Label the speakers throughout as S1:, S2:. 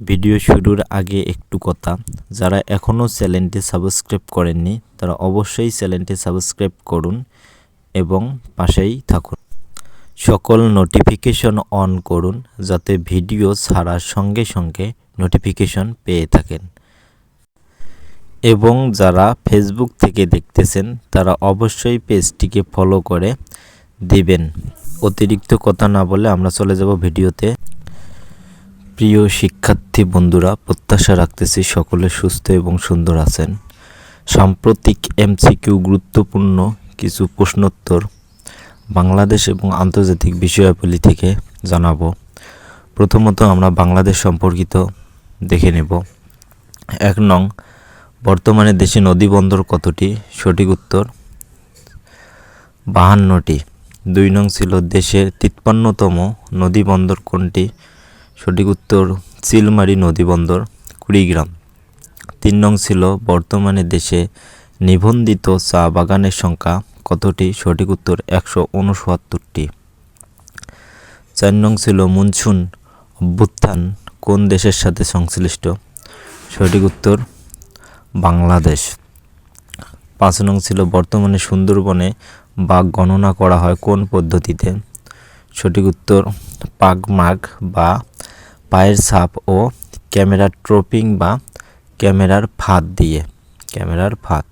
S1: Video শুরুর আগে একটু কথা। যারা এখনও চ্যানেলটি সাবস্ক্রাইব করেননি, তারা অবশ্যই চ্যানেলটি সাবস্ক্রাইব করুন এবং পাশেই থাকুন। সকল নোটিফিকেশন অন করুন যাতে ভিডিও ছাড়ার সঙ্গে সঙ্গে নোটিফিকেশন পেয়ে থাকেন। এবং যারা ফেসবুক থেকে দেখতেছেন, তারা অবশ্যই পেজটিকে ফলো করে দিবেন। অতিরিক্ত কথা না বলে আমরা চলে যাব ভিডিওতে। প্রিয় শিক্ষার্থী বন্ধুরা, প্রত্যাশা রাখতেছি সকলে সুস্থ এবং সুন্দর আছেন। সাম্প্রতিক এমসিকিউ গুরুত্বপূর্ণ কিছু প্রশ্নোত্তর বাংলাদেশ এবং আন্তর্জাতিক বিষয়াবলী থেকে জানাব। প্রথমত আমরা বাংলাদেশ সম্পর্কিত দেখে নেব। এক নং, বর্তমানে দেশে নদী বন্দর কতটি? সঠিক উত্তর বাহান্নটি। দুই নং ছিল দেশের তিপ্পান্নতম নদী বন্দর কোনটি? সঠিক উত্তর চিলমারি নদী বন্দর কুড়িগ্রাম। তিন নং ছিল, বর্তমানে দেশে নিবন্ধিত চা বাগানের সংখ্যা কতটি? সঠিক উত্তর একশো উনসত্তরটি। চার নং ছিল মুনসুন অভ্যুত্থান কোন দেশের সাথে সংশ্লিষ্ট? সঠিক উত্তর বাংলাদেশ। পাঁচ নং ছিল, বর্তমানে সুন্দরবনে বাঘ গণনা করা হয় কোন পদ্ধতিতে? সঠিক উত্তর পাগমাগ বা পায়ের ছাপ ও ক্যামেরার ট্রপিং বা ক্যামেরার ফাঁদ দিয়ে। ক্যামেরার ফাঁদ।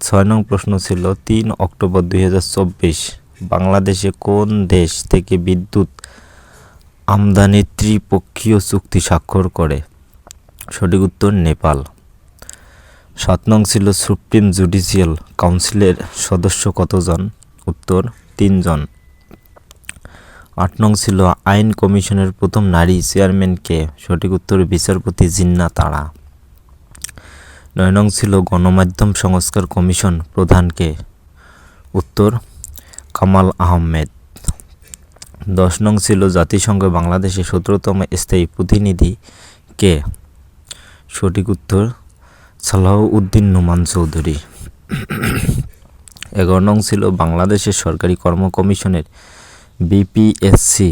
S1: ছয় নং প্রশ্ন ছিল, তিন অক্টোবর দুই হাজার চব্বিশ, বাংলাদেশে কোন দেশ থেকে বিদ্যুৎ আমদানি ত্রিপক্ষীয় চুক্তি স্বাক্ষর করে? সঠিক উত্তর, নেপাল। সাত নং ছিল, সুপ্রিম জুডিশিয়াল কাউন্সিলের সদস্য কতজন? উত্তর, তিনজন। আট নং ছিল আইন কমিশনের প্রথম নারী চেয়ারম্যানকে সঠিক উত্তর বিচারপতি জিন্না তারা। নয় নং ছিল গণমাধ্যম সংস্কার কমিশন প্রধানকে উত্তর কামাল আহমেদ। দশ নং ছিল জাতিসংঘ বাংলাদেশে সতেরোতম স্থায়ী প্রতিনিধি কে সঠিক উত্তর সালাহউদ্দিন নোমান চৌধুরী। এগারো নং ছিল বাংলাদেশের সরকারি কর্ম কমিশনের বিপিএসসি।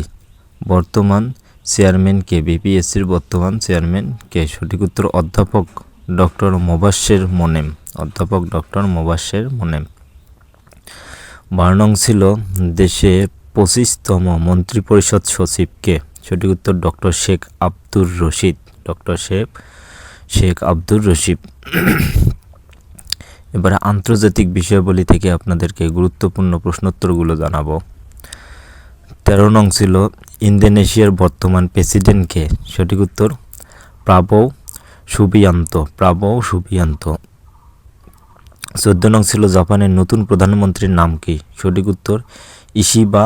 S1: বর্তমান চেয়ারম্যান কে? বিপিএসসির বর্তমান চেয়ারম্যান কে? সঠিক উত্তর অধ্যাপক ডক্টর মোবাশ্বের মোনেম। অধ্যাপক ডক্টর মোবাশ্বের মোনেম। বারো নং ছিল দেশে পঁচিশতম মন্ত্রিপরিষদ সচিবকে সঠিক উত্তর ডক্টর শেখ আব্দুর রশিদ। ডক্টর শেখ শেখ আব্দুর রশিদ। এবারে আন্তর্জাতিক বিষয়াবলী থেকে আপনাদেরকে গুরুত্বপূর্ণ প্রশ্নোত্তরগুলো জানাব। তেরো নং ছিল ইন্দোনেশিয়ার বর্তমান প্রেসিডেন্টকে। সঠিক উত্তর প্রাবো সুবিয়ান্ত প্রাবো সুবিয়ান্ত। চোদ্দ নং ছিল জাপানের নতুন প্রধানমন্ত্রীর নাম কি? সঠিক উত্তর, ইশিবা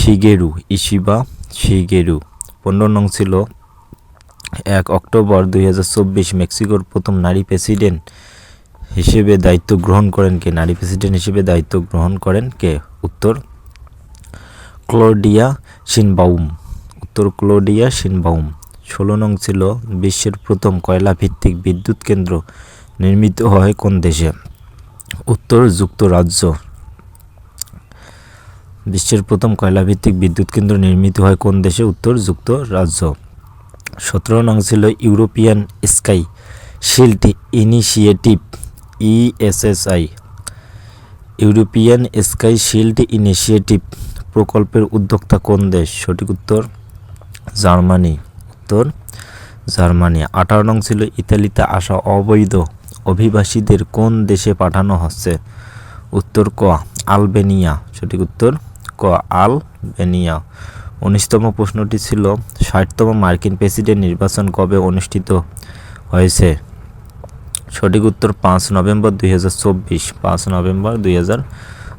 S1: শিগেরু ইশিবা শিগেরু। পনেরো নং ছিল এক অক্টোবর দু হাজার চব্বিশ, মেক্সিকোর প্রথম নারী প্রেসিডেন্ট হিসেবে দায়িত্ব গ্রহণ করেন কে? নারী প্রেসিডেন্ট হিসেবে দায়িত্ব গ্রহণ করেন কে? উত্তর ক্লোডিয়া সিনবাউম। উত্তর ক্লোডিয়া সিনবাউম। ষোলো নং ছিল বিশ্বের প্রথম কয়লা ভিত্তিক বিদ্যুৎ কেন্দ্র নির্মিত হয় কোন দেশে? উত্তর যুক্তরাজ্য। বিশ্বের প্রথম কয়লাভিত্তিক বিদ্যুৎ কেন্দ্র নির্মিত হয় কোন দেশে? উত্তর যুক্তরাজ্য। সতেরো নং ছিল European sky shield initiative ESSI European sky shield initiative. প্রকল্পের উদ্যোক্তা কোন দেশ? সঠিক উত্তর, জার্মানি। উত্তর, জার্মানি। আঠারো নং ছিল ইতালিতে আসা অবৈধ অভিবাসীদের কোন দেশে পাঠানো হচ্ছে? উত্তর, ক, আলবেনিয়া। সঠিক উত্তর, ক, আলবেনিয়া। উনিশতম প্রশ্নটি ছিল, ষাটতম মার্কিন প্রেসিডেন্ট নির্বাচন কবে অনুষ্ঠিত হয়েছে? সঠিক উত্তর, পাঁচ নভেম্বর দুই হাজার চব্বিশ। পাঁচ নভেম্বর দুই হাজার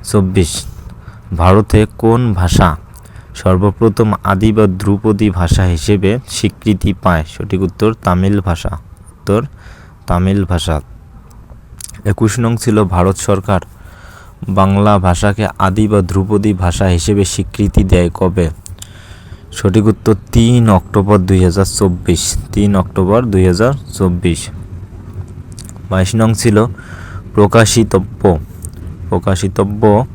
S1: চব্বিশ। ভারতে কোন ভাষা সর্বপ্রথম আদি বা ধ্রুপদী ভাষা হিসেবে স্বীকৃতি পায়? সঠিক উত্তর, তামিল ভাষা। উত্তর, তামিল ভাষা। একুশ নং ছিল ভারত সরকার। বাংলা ভাষাকে আদি বা ধ্রুপদী ভাষা হিসেবে স্বীকৃতি দেয় কবে? সঠিক উত্তর, তিন অক্টোবর দুই হাজার চব্বিশ। তিন অক্টোবর দুই হাজার চব্বিশ। বাইশ নং ছিল প্রকাশিতব্য। প্রকাশিতব্য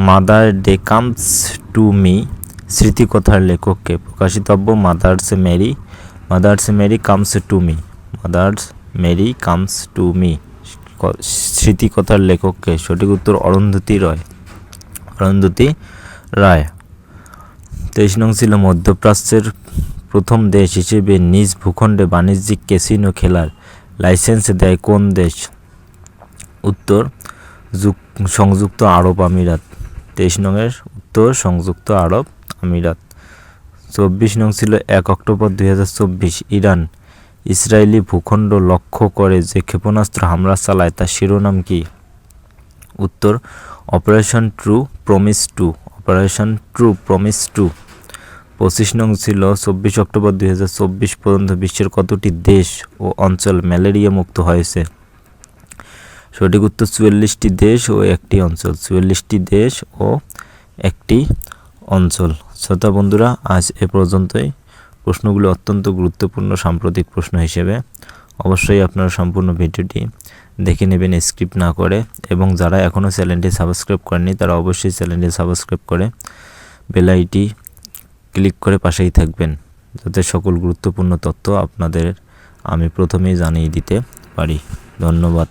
S1: mother day comes to me, স্মৃতিকথার লেখককে প্রকাশিতব্য mothers Mary mothers Mary comes to me, mothers Mary comes to me স্মৃতিকথার লেখককে সঠিক উত্তর অরুন্ধতী রয়, অরুন্ধতী রায়। তেইশ নং ছিল মধ্যপ্রাচ্যের প্রথম দেশ হিসেবে নিজ ভূখণ্ডে বাণিজ্যিক ক্যাসিনো খেলার লাইসেন্স দেয় কোন দেশ? উত্তর, যুক- সংযুক্ত আরব আমিরাত। তেইশ নংয়ের উত্তর সংযুক্ত আরব আমিরাত। চব্বিশ নং ছিল এক অক্টোবর দুই হাজার চব্বিশ ইরান। ইসরায়েলি ভূখণ্ড লক্ষ্য করে যে ক্ষেপণাস্ত্র হামলা চালায় তার শিরোনাম কি? উত্তর, operation true promise two, operation true promise two. পঁচিশ নং ছিল চব্বিশ অক্টোবর দুই হাজার চব্বিশ পর্যন্ত বিশ্বের কতটি দেশ ও অঞ্চল ম্যালেরিয়া মুক্ত হয়েছে? সঠিক উত্তর চুয়াল্লিশটি দেশ ও একটি অঞ্চল। চুয়াল্লিশটি দেশ ও একটি অঞ্চল। শ্রোতা বন্ধুরা, আজ এ পর্যন্তই। প্রশ্নগুলো অত্যন্ত গুরুত্বপূর্ণ, সাম্প্রতিক প্রশ্ন হিসেবে। অবশ্যই আপনারা সম্পূর্ণ ভিডিওটি দেখে নেবেন স্ক্রিপ্ট না করে। এবং যারা এখনও চ্যানেলটি সাবস্ক্রাইব করেনি তারা অবশ্যই চ্যানেলটি সাবস্ক্রাইব করে বেলাইটি ক্লিক করে পাশেই থাকবেন, যাতে সকল গুরুত্বপূর্ণ তথ্য আপনাদের আমি প্রথমেই জানিয়ে দিতে পারি। ধন্যবাদ।